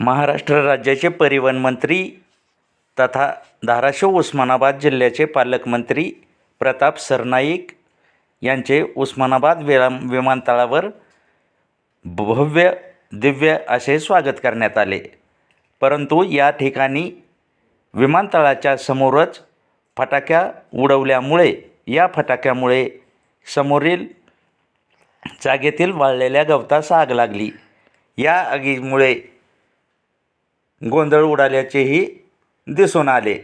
महाराष्ट्र राज्याचे परिवहन मंत्री तथा धाराशिव उस्मानाबाद जिल्ह्याचे पालकमंत्री प्रताप सरनाईक यांचे उस्मानाबाद विरा विमानतळावर भव्य दिव्य असे स्वागत करण्यात आले. परंतु या ठिकाणी विमानतळाच्या समोरच फटाक्या उडवल्यामुळे या फटाक्यामुळे समोरील जागेतील वाळलेल्या गवतास आग लागली. या आगीमुळे गोंधळ उडाल्याचेही दिसून आले.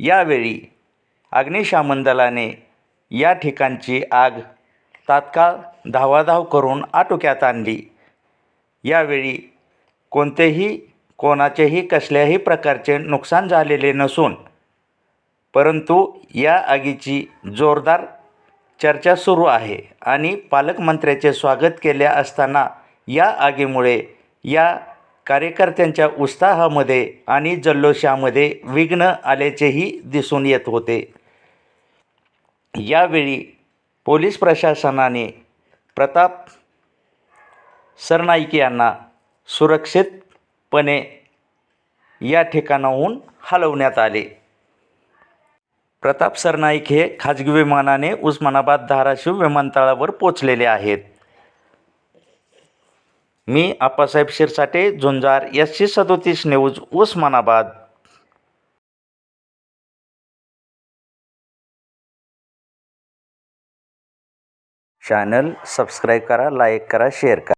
यावेळी अग्निशामन दलाने या ठिकाणची आग तात्काळ धावाधाव करून आटोक्यात आणली. यावेळी कोणतेही कोणाचेही कसल्याही प्रकारचे नुकसान झालेले नसून परंतु या आगीची जोरदार चर्चा सुरू आहे आणि पालकमंत्र्याचे स्वागत केले असताना या आगीमुळे या कार्यकर्त्यांच्या उत्साहामध्ये आणि जल्लोषामध्ये विघ्न आल्याचेही दिसून येत होते. यावेळी पोलीस प्रशासनाने प्रताप सरनाईक यांना सुरक्षितपणे या ठिकाणाहून हलवण्यात आले. प्रताप सरनाईक हे खाजगी विमानाने उस्मानाबाद धाराशिव विमानतळावर पोचलेले आहेत. मी आप्पासाहेब शिरसाटे झुंजार एस सी सदोतीस न्यूज उस्मानाबाद. चॅनल सबस्क्राईब करा लाईक करा शेअर करा.